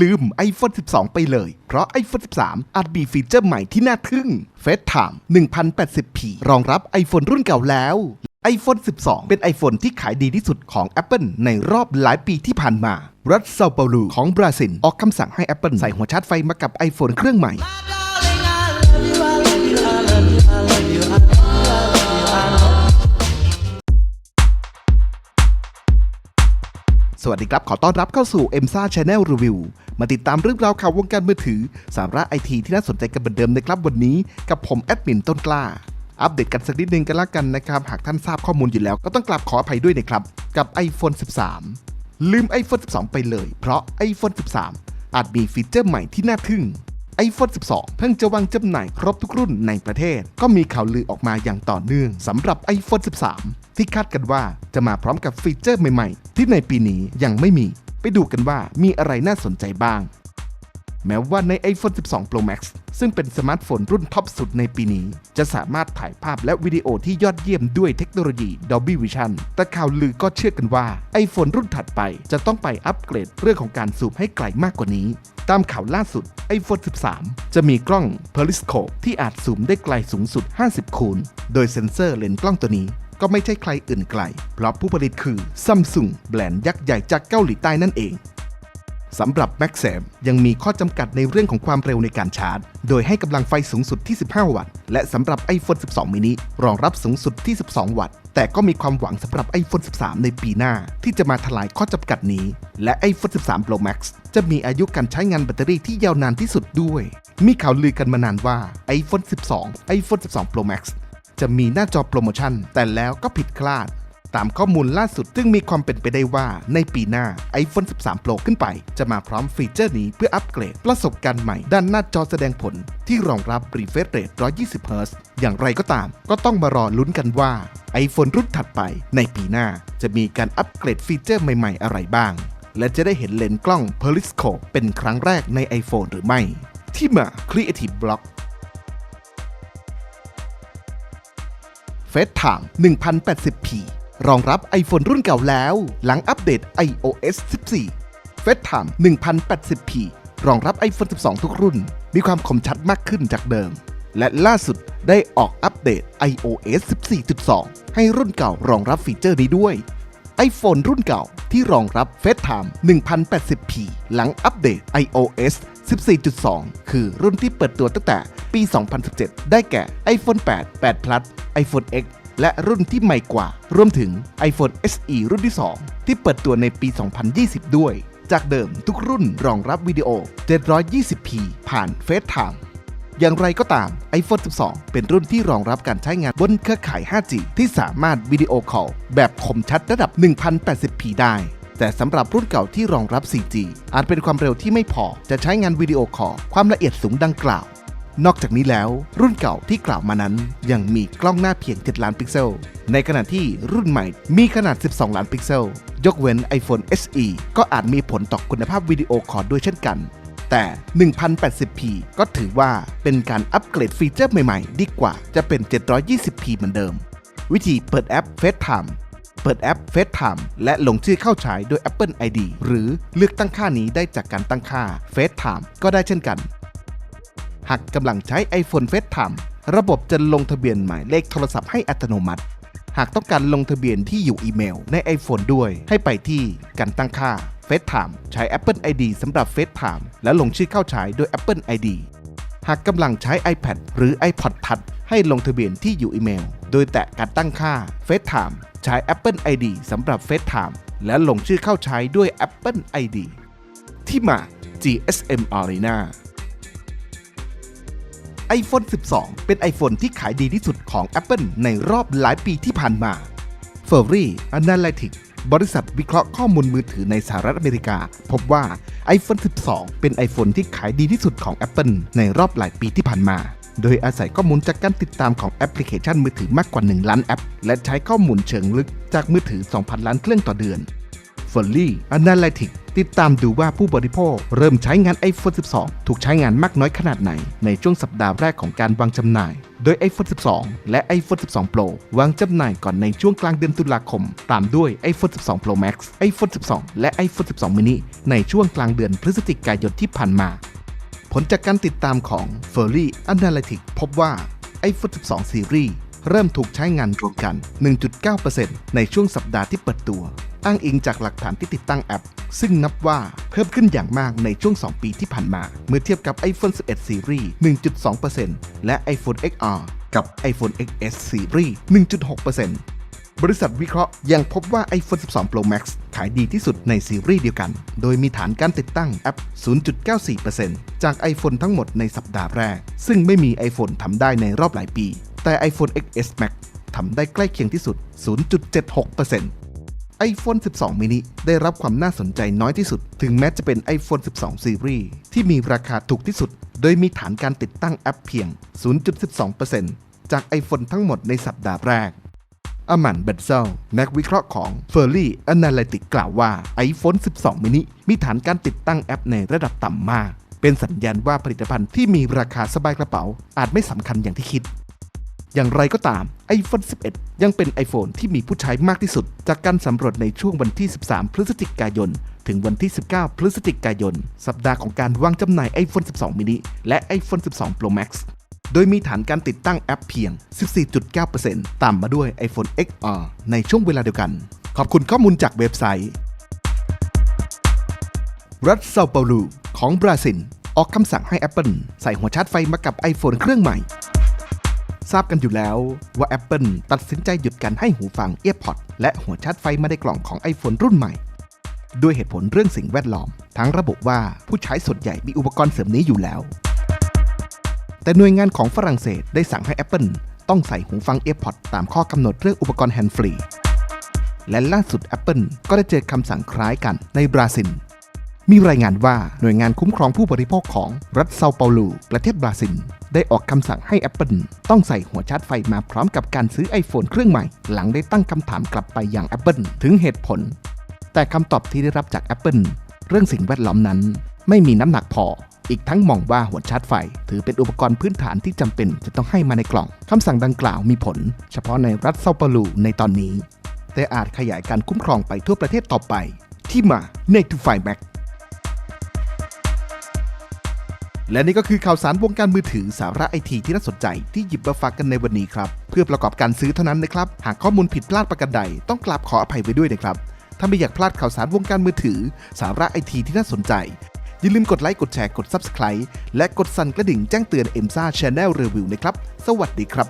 ลืม iPhone 12 ไปเลย เพราะ iPhone 13 อาจมีฟีเจอร์ใหม่ที่น่าทึ่ง FaceTime 1080p รองรับ iPhone รุ่นเก่าแล้ว iPhone 12 เป็น iPhone ที่ขายดีที่สุดของ Apple ในรอบหลายปีที่ผ่านมา รัฐเซาเปาลูของบราซิลออกคำสั่งให้ Apple ใส่หัวชาร์จไฟมากับ iPhone เครื่องใหม่ สวัสดีครับ ขอต้อนรับเข้าสู่ e m s a Channel Review มาติดตามเรื่องราวข่าววงการมือถือ สาระไอทีที่น่าสนใจกันเหมือนเดิมนะครับวันนี้กับผมแอดมินต้นกล้า อัปเดตกันสักนิดนึงกันละกันนะครับ หากท่านทราบข้อมูลอยู่แล้วก็ต้องกราบขออภัยด้วยนะครับ กับ iPhone 13 ลืม iPhone 12 ไปเลย เพราะ iPhone 13 อาจมีฟีเจอร์ใหม่ที่น่าทึ่ง iPhone 12 เพิ่งจะวางจำหน่ายครบทุกรุ่นในประเทศ ก็มีข่าวลือออกมาอย่างต่อเนื่องสำหรับ iPhone 13 ที่คาดกันว่าจะมาพร้อมกับฟีเจอร์ใหม่ๆ ที่ในปีนี้ยังไม่มี ไปดูกันว่ามีอะไรน่าสนใจบ้าง แม้ว่าใน iPhone 12 Pro Max ซึ่งเป็นสมาร์ทโฟนรุ่นท็อปสุดในปีนี้ จะสามารถถ่ายภาพและวิดีโอที่ยอดเยี่ยมด้วยเทคโนโลยี Dolby Vision แต่ข่าวลือก็เชื่อกันว่า iPhone รุ่นถัดไปจะต้องไปอัปเกรดเรื่องของการซูมให้ไกลมากกว่านี้ ตามข่าวล่าสุด iPhone 13 จะมีกล้อง Periscope ที่อาจซูมได้ไกลสูงสุด 50 คูณ โดยเซ็นเซอร์เลนส์กล้องตัวนี้ ก็ไม่ใช่ใครอื่นไกล เพราะผู้ผลิตคือ Samsung แบรนด์ยักษ์ใหญ่จากเกาหลีใต้นั่นเองสำหรับ m a x 7ยังมีข้อจำกัดในเรื่องของความเร็วในการชาร์จ โดยให้กำลังไฟสูงสุดที่ 15 วัตต์ และสำหรับ iPhone 12 mini รองรับสูงสุดที่ 12 วัตต์ แต่ก็มีความหวังสำหรับ iPhone 13 ในปีหน้า ที่จะมาทลายข้อจำกัดนี้ และ iPhone 13 Pro Max จะมีอายุการใช้งานแบตเตอรี่ที่ยาวนานที่สุดด้วย มีข่าวลือกันมานานว่า iPhone 12 iPhone 12 Pro Max จะมีหน้าจอโปรโมชั่น แต่แล้วก็ผิดคลาด ตามข้อมูลล่าสุดซึ่งมีความเป็นไปได้ว่าในปีหน้า iPhone 13 Pro ขึ้นไป จะมาพร้อมฟีเจอร์นี้เพื่ออัปเกรดประสบการณ์ใหม่ด้านหน้าจอแสดงผล ที่รองรับ refresh rate 120 Hz อย่างไรก็ตาม ก็ต้องมารอลุ้นกันว่า iPhone รุ่นถัดไปในปีหน้า จะมีการอัปเกรดฟีเจอร์ใหม่ๆ อะไรบ้าง และจะได้เห็นเลนส์กล้อง Periscope เป็นครั้งแรกใน iPhone หรือไม่ ที่มา Creative Block FaceTime 1080p รองรับ iPhone รุ่นเก่าแล้ว หลังอัปเดต iOS 14 FaceTime 1080p รองรับ iPhone 12 ทุกรุ่น มีความคมชัดมากขึ้นจากเดิม และล่าสุดได้ออกอัปเดต iOS 14.2 ให้รุ่นเก่ารองรับฟีเจอร์นี้ด้วย iPhone รุ่นเก่าที่รองรับ FaceTime 1080p หลังอัปเดต iOS 14.2 คือรุ่นที่เปิดตัวตั้งแต่ปี 2017 ได้แก่ iPhone 8 8 Plus iPhone X และรุ่นที่ใหม่กว่า รวมถึง iPhone SE รุ่นที่ 2 ที่เปิดตัวในปี 2020 ด้วย จากเดิมทุกรุ่นรองรับวิดีโอ 720p ผ่าน FaceTime อย่างไรก็ตาม iPhone 12 เป็นรุ่นที่รองรับการใช้งานบนเครือข่าย 5G ที่สามารถวิดีโอคอลแบบคมชัดระดับ 1080p ได้ แต่สำหรับรุ่นเก่าที่รองรับ 4G อาจเป็นความเร็วที่ไม่พอจะใช้งานวิดีโอคอลความละเอียดสูงดังกล่าว นอกจากนี้แล้ว รุ่นเก่าที่กล่าวมานั้น ยังมีกล้องหน้าเพียง 7 ล้านพิกเซล ในขณะที่รุ่นใหม่มีขนาด 12 ล้านพิกเซล ยกเว้น iPhone SE ก็อาจมีผลต่อคุณภาพวิดีโอคอลด้วยเช่นกันแต่ 1080p ก็ถือว่าเป็นการอัปเกรดฟีเจอร์ใหม่ๆ ดีกว่าจะเป็น 720p เหมือนเดิม วิธีเปิดแอป FaceTime เปิดแอป FaceTime และลงชื่อเข้าใช้โดย Apple ID หรือเลือกตั้งค่านี้ได้จากการตั้งค่า FaceTime ก็ได้เช่นกัน หากกำลังใช้ iPhone FaceTime ระบบจะลงทะเบียนหมายเลขโทรศัพท์ให้อัตโนมัติ หากต้องการลงทะเบียนที่อยู่อีเมลใน iPhone ด้วย ให้ไปที่การตั้งค่า FaceTime ใช้ Apple ID สำหรับ FaceTime แล้วลงชื่อเข้าใช้โดย Apple ID หากกำลังใช้ iPad หรือ iPod Touch ให้ลงทะเบียนที่อยู่อีเมล โดยแตะการตั้งค่า FaceTime ใช้ Apple ID สำหรับ FaceTime และลงชื่อเข้าใช้ด้วย Apple ID ที่มา GSM Arena iPhone 12 เป็น iPhone ที่ขายดีที่สุดของ Apple ในรอบหลายปีที่ผ่านมา f u r r y Analytics บริษัทวิเคราะห์ข้อมูลมือถือในสหรัฐอเมริกา พบว่า iPhone 12 เป็น iPhone ที่ขายดีที่สุดของ Apple ในรอบหลายปีที่ผ่านมา โดยอาศัยข้อมูลจากการติดตามของแอปพลิเคชันมือถือมากกว่า 1 ล้านแอป และใช้ข้อมูลเชิงลึกจากมือถือ 2,000 ล้านเครื่องต่อเดือน f o l l y Analytics ติดตามดูว่าผู้บริโภคเริ่มใช้งาน iPhone 12 ถูกใช้งานมากน้อยขนาดไหน ในช่วงสัปดาห์แรกของการวางจำหน่าย โดย iPhone 12 และ iPhone 12 Pro วางจำหน่ายก่อนในช่วงกลางเดือนตุลาคม ตามด้วย iPhone 12 Pro Max iPhone 12 และ iPhone 12 mini ในช่วงกลางเดือนพฤศจิกายนที่ผ่านมา ผลจากการติดตามของ f u r r y Analytics พบว่า iPhone 12 Series เริ่มถูกใช้งานรวมกัน 1.9%ในช่วงสัปดาห์ที่เปิดตัว อ้างอิงจากหลักฐานที่ติดตั้งแอป ซึ่งนับว่าเพิ่มขึ้นอย่างมากในช่วง 2 ปีที่ผ่านมา เมื่อเทียบกับ iPhone 11 Series 1.2%และ iPhone XR กับ iPhone XS Series 1.6%บริษัทวิเคราะห์ยังพบว่า iPhone 12 Pro Max ขายดีที่สุดในซีรีส์เดียวกัน โดยมีฐานการติดตั้งแอป 0.94%จาก iPhone ทั้งหมดในสัปดาห์แรก ซึ่งไม่มี iPhone ทำได้ในรอบหลายปี แต่ iPhone XS Max ทำได้ใกล้เคียงที่สุด 0.76% iPhone 12 mini ได้รับความน่าสนใจน้อยที่สุด ถึงแม้จะเป็น iPhone 12 Series ที่มีราคาถูกที่สุด โดยมีฐานการติดตั้งแอปเพียง 0.12%จาก iPhone ทั้งหมดในสัปดาห์แรกอมันเบนเซลนักวิเคราะห์ของ f u r r y Analytics กล่าวว่า iPhone 12 mini มีฐานการติดตั้งแอปในระดับต่ำมาก เป็นสัญญาณว่าผลิตภัณฑ์ที่มีราคาสบายกระเป๋า อาจไม่สำคัญอย่างที่คิด อย่างไรก็ตาม iPhone 11 ยังเป็น iPhone ที่มีผู้ใช้มากที่สุด จากการสำรวจในช่วงวันที่ 13 พฤศจิกายน ถึงวันที่ 19 พฤศจิกายน สัปดาห์ของการวางจำหน่าย iPhone 12 mini และ iPhone 12 Pro Max โดยมีฐานการติดตั้งแอปเพียง 14.9%ตามมาด้วย iPhone XR ในช่วงเวลาเดียวกัน ขอบคุณข้อมูลจากเว็บไซต์ รัฐเซาเปาลูของบราซิล ออกคำสั่งให้ Apple ใส่หัวชาร์จไฟมากับ iPhone เครื่องใหม่ ทราบกันอยู่แล้วว่า Apple ตัดสินใจหยุดการให้หูฟัง AirPods และหัวชาร์จไฟมาในกล่องของ iPhone รุ่นใหม่ ด้วยเหตุผลเรื่องสิ่งแวดล้อม ทั้งระบุว่าผู้ใช้ส่วนใหญ่มีอุปกรณ์เสริมนี้อยู่แล้ว แต่หน่วยงานของฝรั่งเศสได้สั่งให้ Apple ต้องใส่หูฟัง AirPods ตามข้อกำหนดเรื่องอุปกรณ์แฮนด์ฟรีและล่าสุด Apple ก็ได้เจอคำสั่งคล้ายกันในบราซิล มีรายงานว่าหน่วยงานคุ้มครองผู้บริโภคของรัฐเซาเปาโลประเทศบราซิล ได้ออกคำสั่งให้ Apple ต้องใส่หัวชาร์จไฟมาพร้อมกับการซื้อ iPhone เครื่องใหม่ หลังได้ตั้งคำถามกลับไปอยัง Apple ถึงเหตุผล แต่คำตอบที่ได้รับจาก Apple เรื่องสิ่งแวดล้อมนั้น ไม่มีน้ำหนักพออีกทั้งมองว่าหัวชาร์จไฟ ถือเป็นอุปกรณ์พื้นฐานที่จำเป็นจะต้องให้มาในกล่องคำสั่งดังกล่าวมีผล เฉพาะในรัฐเซาเปาโลในตอนนี้ แต่อาจขยายการคุ้มครองไปทั่วประเทศต่อไป ที่มา n a t o f i Mac และนี่ก็คือข่าวสารวงการมือถือสาระไอทีที่น่าสนใจที่หยิบมาฝากกันในวันนี้ครับ เพื่อประกอบการซื้อเท่านั้นนะครับ หากข้อมูลผิดพลาดประการใดต้องกราบขออภัยไว้ด้วยนะครับ ถ้าไม่อยากพลาดข่าวสารวงการมือถือ สาระไอทีที่น่าสนใจ อย่าลืมกดไลค์กดแชร์กด Subscribe และกดสั่นกระดิ่งแจ้งเตือน e m s a Channel Review นะครับ สวัสดีครับ